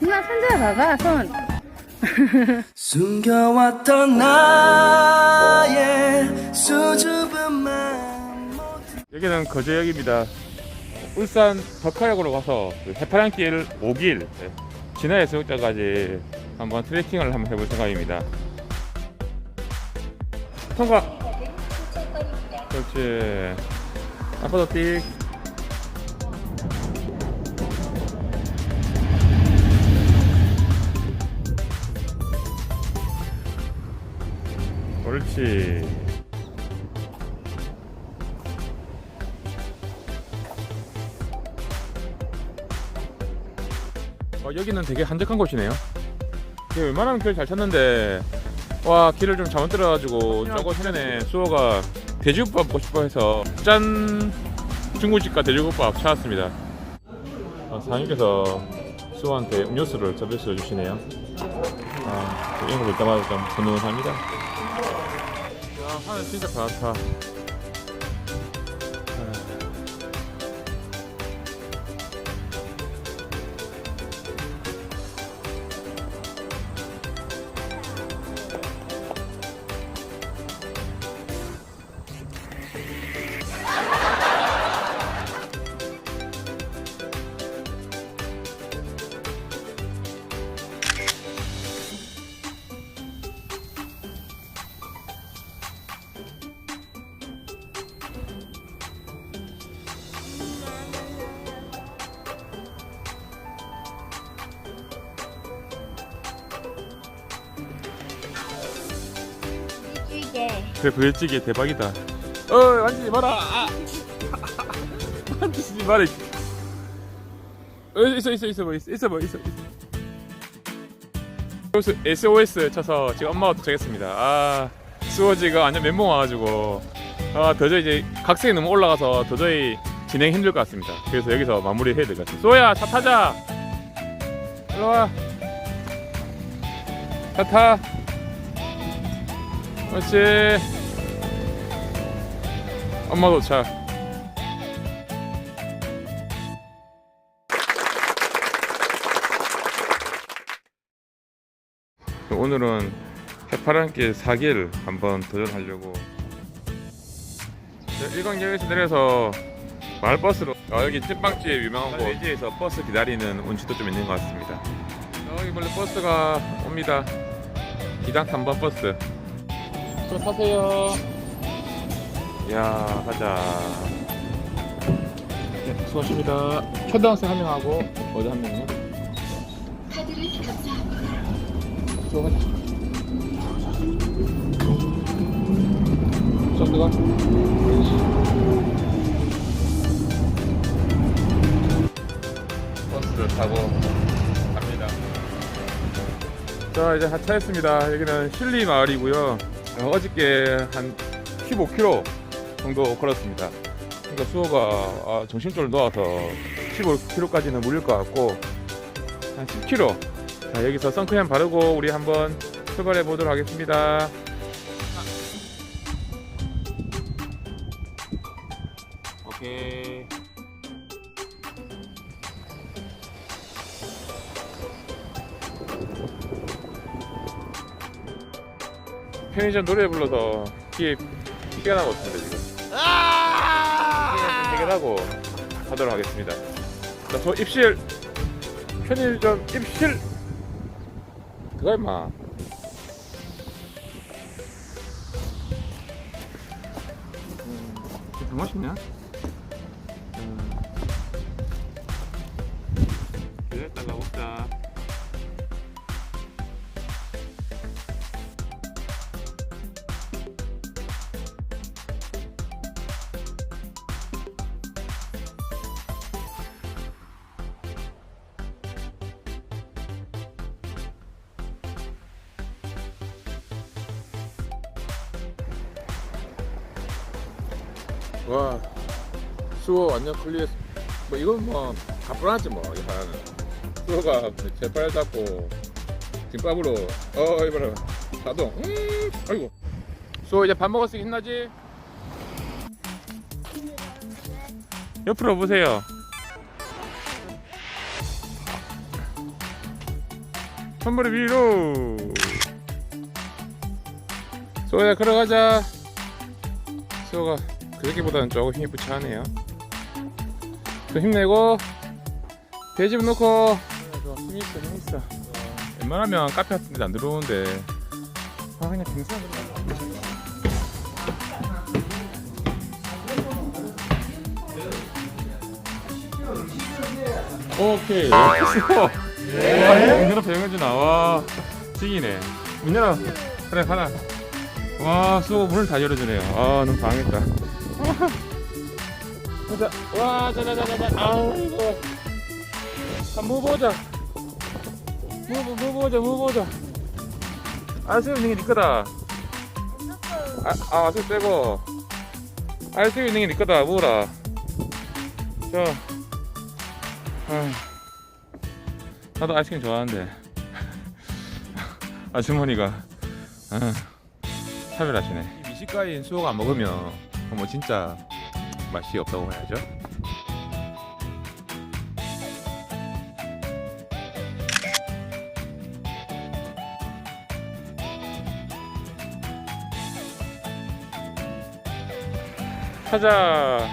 누나 손 잡아봐 손 숨겨왔던 나의 수줍은 마음 여기는 거제역입니다. 울산 덕화역으로 가서 그 해파랑길 5길 네, 진화의 수욕자까지 한번 트레킹을 한번 해볼 생각입니다. 통과. 그렇지. 아빠도 띡. 옳지. 어, 여기는 되게 한적한 곳이네요. 이게 웬만하면 길 잘 찾는데 와 길을 좀 잘못 들어가지고 저거 전에 수호가 돼지국밥 먹고 싶어 해서 짠 중국집과 돼지국밥 찾았습니다. 어, 사장님께서 수호한테 음료수를 서비스 주시네요. 아, 이런 거볼 때마다 좀 훈훈합니다. 야, 하늘 진짜 좋다. 그래 부대찌개 대박이다. 어 만지지 마라. 아. 만지지 마라. 어, 있어 있어 있어 뭐 있어 있어 뭐 있어. 있어. SOS 쳐서 지금 엄마가 도착했습니다. 아 수호지가 완전 멘붕 와가지고 아 도저히 이제 각색이 너무 올라가서 도저히 진행 힘들 것 같습니다. 그래서 여기서 마무리 해야 될 것 같습니다. 수호야 차 타자. 일로 와. 차 타. 그렇지. 엄마 도착. 오늘은 해파랑길 4길 한번 도전하려고. 네, 일광역에서 내려서 마을버스로 아, 여기 찐빵집 유명한 곳. 외지에서 버스 기다리는 운치도 좀 있는 것 같습니다. 여기 원래 버스가 옵니다. 기장 3번 버스 좀 타세요. 야 가자. 네, 수고하십니다. 초등학생 한 명하고 어디 한 명은? 카드를 감사합니다. 수고하자. 좀 들어가. 버스 타고 갑니다. 자 이제 하차했습니다. 여기는 실리 마을이고요. 어, 어저께 한 15km 정도 걸었습니다. 그러니까 수호가 아, 정신줄을 놓아서 15km까지는 물릴 것 같고 한 10km. 자 여기서 선크림 바르고 우리 한번 출발해 보도록 하겠습니다. 오케이. 편의점 노래 불러서 귀에 피가 나고 있습니다 지금. 되게 나고 하도록 하겠습니다. 자, 저 입실. 편의점 입실. 그거 임마. 음, 좀 맛있냐? 와 수호 완전 클리어했어. 뭐 이건 뭐 가뿐하지 뭐이 하나는 수호가 제발 잡고 김밥으로 어 이봐라 자동 음 아이고. 수호 이제 밥 먹었으니 힘나지? 옆으로 보세요. 선물의 위로. 소야 걸어가자. 수호가 그저께보다는 조금 힘이 부처하네요. 좀 힘내고 배집 놓고. 힘 있어 힘 있어 웬만하면 카페 같은 데안 들어오는데. 아 그냥 등산 오케이. 수호 문 열어 배영해주나 와. 찡이네. 문 열어 그래 가라 와 수호 문을 다 열어주네요. 아 너무 당했다 가자 와 자자 자자자. 아이고 한무 보자. 무, 무 보자 무 보자. 아수 있는 게네 거다. 아, 아 아수 빼고. 아수 있는 게네 거다. 뭐라. 자. 아, 나도 아이스크림 좋아하는데. 아주머니가. 아, 차별하시네. 미식가인 수호가 안 먹으면 뭐 진짜 맛이 없다고 해야죠. 가자